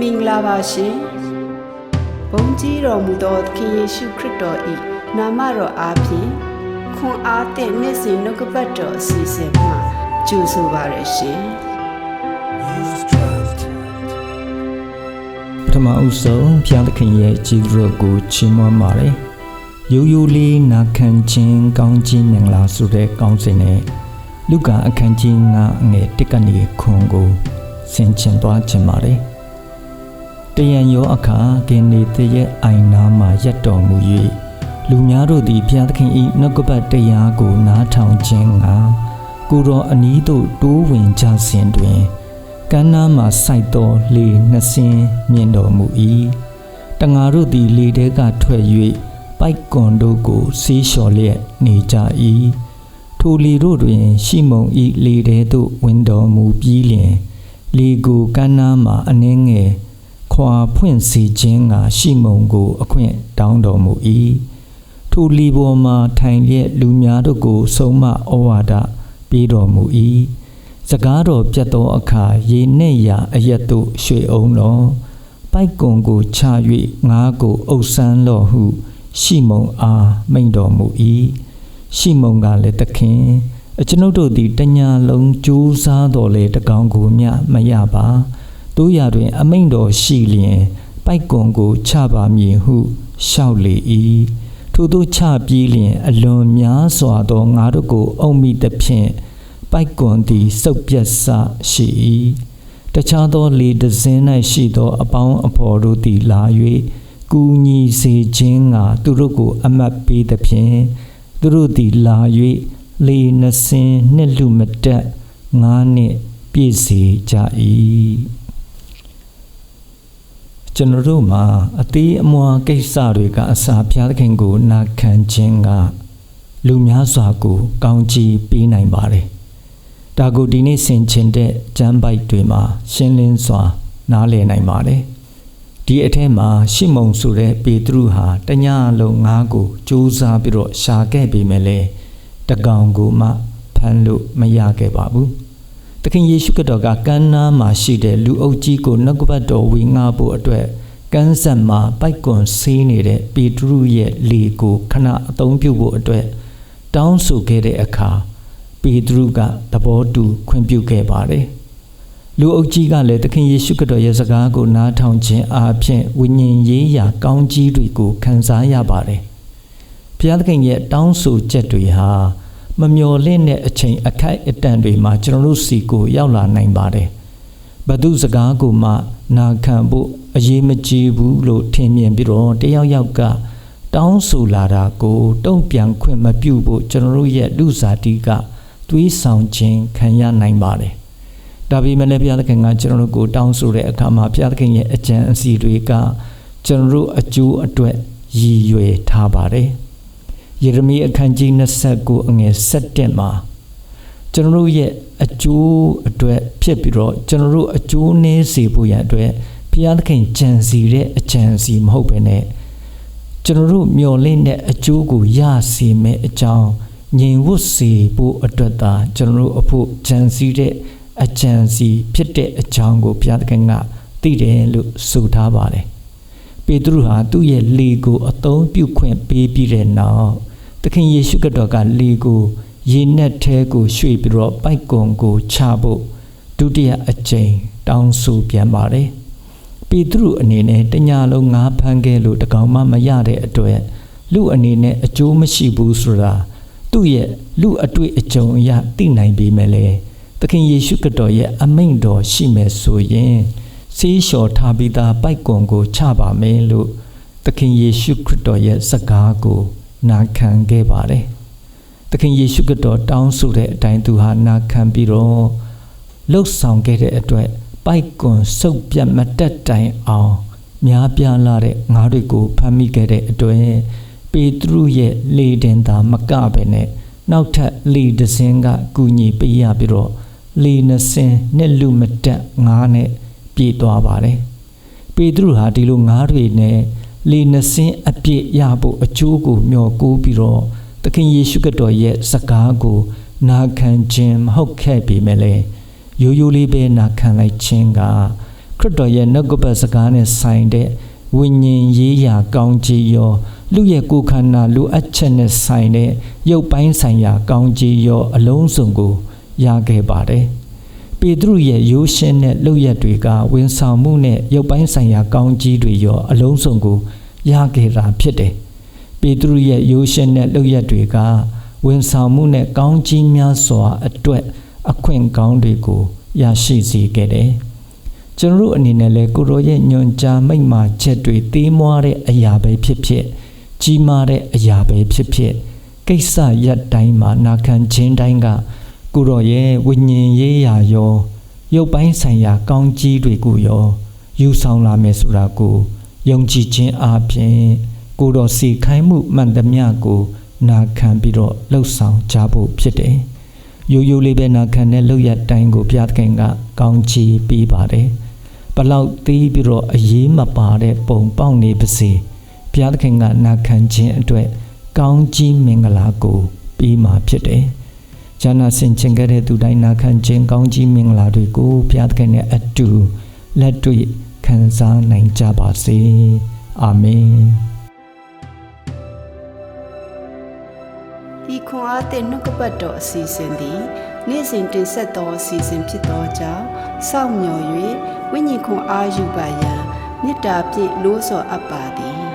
မင်္ဂလာပါရှင်ဘုန်းကြီးတော်မူသောသခင်ယေရှုခရစ်တော်၏နာမတော်အားဖြင့်ခွန်အားသည့်နေ့စဉ်နှုတ်ကပတ်တော်အစီအစဉ်မှာကြိုဆိုပါရရှင်ပထမအဦးဆုံးဘုရားသခင်ရဲ့ကြီးရကိုချီးမွမ်းပါတယ်။ရိုးရိုးလေးနာခံခြင်းကောင်းခြင်းမင်္ဂလာဆိုတဲ့ကောင်းစဉ်နဲ့လူကာအခန်းကြီး9အငယ်1ကနေခွန်ကိုဆင်ခြင်သွားခြင်းပါတယ်။ တယံရောအခါဂင်နေတဲ့ရဲ့အိုင်နာမှာရက်တော်မူ၍လူများတို့သည်ဘုရားသခင်၏နှုတ်ကပတ်တရားကိုနားထောင်ခြင်းကကိုယ်တော်အနီးသို့တိုးဝင်ကြစဉ်တွင်ကမ်းနားမှစိုက်သောလေနှစ်စင်းမြင်တော်မူ၏တငါတို့သည်လေထဲကထွက်၍ပိုက်ကွန်တို့ကိုဆေးလျှော်လျက်နေကြ၏ထိုလေတို့တွင် ရှိမုန်၏လေထဲသို့ဝင်တော်မူပြီးလျှင် လေကိုကမ်းနားမှအနှင်းငယ် ခွာဖွင့်စေခြင်းကရှိမုန်ကို အခွင့်တောင်းတော်မူ၏ထိုလီပေါ်မှထိုင်လျက်လူများတို့ကို ဆုံးမဩဝါဒပေးတော်မူ၏စကားတော်ပြတ်သောအခါရေနှင့်ရာအရက်သို့ရွှေအောင်တော်ပိုက်ကွန်ကိုချ၍ငါးကိုအုပ်ဆန်းတော်ဟု ရှိမုန်အားမိန်တော်မူ၏ရှိမုန်ကလည်းသခင်အကျွန်ုပ်တို့သည်တညာလုံးကြိုးစားတော်လေတကောင်ကိုမျှမရပါ တို့ရတွင် အမိန်တော်ရှိလျင် ပိုက်ကွန်ကိုချပါမည်ဟုလျှောက်လေ၏ထို့သောချပြီးလျင် အလွန်များစွာသောငါတို့ကို အုံမိသဖြင့်ပိုက်ကွန်သည်စုပ်ပြတ်ဆရှိ၏တခြားသောလေတစင်း၌ရှိသော အပေါင်းအဖော်တို့သည်လာ၍ကူညီစေခြင်းကသူတို့ကို အမတ်ပေးသဖြင့်သူတို့သည်လာ၍လေနှစင်းနှစ်လူမတက်ငါးနှစ်ပြည့်စေကြ၏ ကျွန်တော်တို့မှာအသေးအမွားကိစ္စတွေကအစာဖျားသခင်ကိုနာခံခြင်းကလူများစွာကိုကောင်းချီးပေးနိုင်ပါတယ်။ဒါကိုဒီနေ့ဆင်ခြင်တဲ့ကျမ်းပိုက်တွေမှာရှင်းလင်းစွာ နားလည်နိုင်ပါတယ်။ဒီအထက်မှာရှီမုန်ဆိုတဲ့ပေတရုဟာတညလုံးငါးကိုစူးစမ်းပြီးတော့ရှာခဲ့ပေမဲ့လေတကောင်ကိုမှဖမ်းလို့မရခဲ့ပါဘူး။ သခင်ယေရှုခရစ်တော်ကကမ်းနားမှာရှိတဲ့လူအုပ်ကြီးကိုနှုတ်ကပတ်တော်ဝေငှဖို့အတွက်ကန်းဆက်မှာပိုက်ကွန်ဆေးနေတဲ့ပေတရုရဲ့လေကိုခဏအသုံးပြုဖို့အတွက်တောင်းဆိုခဲ့တဲ့အခါပေတရုကသဘောတူခွင့်ပြုခဲ့ပါတယ်။လူအုပ်ကြီးကလည်းသခင်ယေရှုခရစ်တော်ရဲ့စကားကိုနားထောင်ခြင်းအားဖြင့်ဝိညာဉ်ရေးရာကောင်းကြီးတွေကိုခံစားရပါတယ်။ဘုရားသခင်ရဲ့တောင်းဆိုချက်တွေဟာ မမျော်လင့်တဲ့အချိန်အခိုက်အတန့်တွေမှာကျွန်တော်တို့စီကိုရောက်လာနိုင်ပါတယ်။ဘသူစကားကိုမှနာခံဖို့အရေးမကြီးဘူးလို့ထင်မြင်ပြီးတော့တယောက်ယောက်ကတောင်းဆိုလာတာကိုတုံ့ပြန်ခွင့်မပြုဖို့ကျွန်တော်တို့ရဲ့လူစားတီကတွေးဆောင်ခြင်းခံရနိုင်ပါတယ်။ဒါပေမဲ့လည်းဘုရားသခင်ကကျွန်တော်တို့ကိုတောင်းဆိုတဲ့အခါမှာဘုရားသခင်ရဲ့အကြံအစီတွေကကျွန်တော်တို့အကျိုးအတွက်ရည်ရွယ်ထားပါတယ်။ ယေရမိအခန်းကြီး29အငယ်7မှာကျွန်တော်တို့ရဲ့အကျိုးအတွက်ဖြစ်ပြီးတော့ကျွန်တော်တို့အကျိုးနည်းစေဖို့ရန်အတွက်ဘုရားသခင်ကြံစီတဲ့အကြံစီမဟုတ်ပဲနဲ့ကျွန်တော်တို့မျှော်လင့်တဲ့အကျိုးကိုရစေမယ့်အကြောင်းငြိမ်ဝတ်စေဖို့အတွက်သာကျွန်တော်တို့အဖို့ကြံစီတဲ့အကြံစီဖြစ်တဲ့အကြောင်းကိုဘုရားသခင်ကသိတယ်လို့ဆိုထားပါတယ် ပေတရုဟာသူ့ရဲ့လေကိုအသုံးပြုခွင့်ပေးပြီးတဲ့နောက်သခင်ယေရှုခရစ်တော်ကလေကိုရေနက်ထဲကိုရွှေ့ပြီးတော့ပိုက်ကွန်ကိုချဖို့ဒုတိယအကြိမ်တောင်းဆိုပြန်ပါတယ်ပေတရုအနေနဲ့တညာလုံးငါးဖမ်းခဲ့လို့တကောင်မှမရတဲ့အတွက်လူအနေနဲ့အကျိုးမရှိဘူးဆိုတာသူ့ရဲ့လူအတွေ့အကြုံအရသိနိုင်ပေမဲ့လေသခင်ယေရှုခရစ်တော်ရဲ့အမိန့်တော်ရှိမယ်ဆိုရင် ဆေးလျှော်ထားပြီးသားပိုက်ကွန်ကိုချပါမယ်လို့သခင်ယေရှုခရစ်တော်ရဲ့စကားကိုနာခံခဲ့ပါတယ်သခင်ယေရှုခရစ်တော်တောင်းဆိုတဲ့အတိုင်းသူဟာနာခံပြီးတော့လှုပ်ဆောင်ခဲ့တဲ့အတွက်ပိုက်ကွန်စုပ်ပြတ်မတက်တိုင်အောင်များပြားလာတဲ့ငါးတွေကိုဖမ်းမိခဲ့တဲ့အတွက်ပေတရုရဲ့လေတင်သာမကပဲနဲ့နောက်ထပ်လေတစင်းကကူညီပေးရပြီးတော့လေနှစင်းနဲ့လူမတက်ငါးနဲ့ ပြေးသွားပါတယ်ပေတရုဟာဒီလိုငါးတွေနဲ့လေနှစင်းအပြည့်ရဖို့အကျိုးကိုမျှော်ကိုးပြီးတော့သခင်ယေရှုခရစ်တော်ရဲ့စကားကိုနာခံခြင်းမဟုတ်ခဲ့ပေမဲ့လည်းရိုးရိုးလေးပဲနာခံလိုက်ခြင်းကခရရစ်တော်ရဲ့နှုတ်ကပတ်စကားနဲ့ဆိုင်တဲ့ဝိညာဉ်ရေးရာကောင်းကြီးရောလူရဲ့ကိုယ်ခန္ဓာလူအပ်ချက်နဲ့ဆိုင်တဲ့ရုပ်ပိုင်းဆိုင်ရာကောင်းကြီးရောအလုံးစုံကိုရခဲ့ပါတယ်။ ပေတရုရဲ့ရိုးရှင်းတဲ့လုပ်ရက်တွေကဝန်ဆောင်မှုနဲ့ရုပ်ပိုင်းဆိုင်ရာကောင်းကြီးတွေရောအလုံးစုံကိုရခဲ့တာဖြစ်တယ်။ပေတရုရဲ့ရိုးရှင်းတဲ့လုပ်ရက်တွေကဝန်ဆောင်မှုနဲ့ကောင်းကြီးများစွာအတွက်အခွင့်ကောင်းတွေကိုရရှိစေခဲ့တယ်။ကျွန်တော်တို့အနေနဲ့လည်းကိုရောရဲ့ညွန်ကြားမိန့်မာချက်တွေသေးမွားတဲ့အရာပဲဖြစ်ဖြစ်ကြီးမားတဲ့အရာပဲဖြစ်ဖြစ်ကိစ္စရက်တိုင်းမှာနာခံခြင်းတိုင်းက ကိုရောရဲ့ဝိညာဉ်ရေးရာရောရုပ်ပိုင်းဆိုင်ရာ ကောင်းကြီးတွေကိုရောယူဆောင်လာမယ်ဆိုတာကိုယုံကြည်ခြင်းအပြင်ကိုတော်စီခိုင်းမှုမှန်သမျှကို နာခံပြီးတော့လှုပ်ဆောင်ကြဖို့ဖြစ်တယ်။ရိုးရိုးလေးပဲနာခံတဲ့လောက်ရတိုင်းကိုဘုရားသခင်က ကောင်းချီးပေးပါတယ်။ဘလောက်သေးပြီးတော့အရေးမပါတဲ့ပုံပေါက်နေပါစေဘုရားသခင်ကနာခံခြင်းအတွက်ကောင်းကြီးမင်္ဂလာကိုပေးမှာဖြစ်တယ်။ ဂျာနာဆင်ချင်ခဲ့တဲ့သူတိုင်းနာခံခြင်းကောင်းကြီးမင်္ဂလာတွေကိုဘုရားသခင်နဲ့အတူလက်တွေ့ခံစားနိုင်ကြပါစေ။အာမင်ဤခွန်အားသည့်နှုတ်ကပတ်တော်အစီအစဉ်သည်နေ့စဉ်တင်ဆက်သောအစီအစဉ်ဖြစ်သောကြောင့်စောင့်မျှော်၍ဝိညာဉ်ခွန်အားယူပါရန်မေတ္တာဖြင့်လို့ဆော်အပ်ပါသည်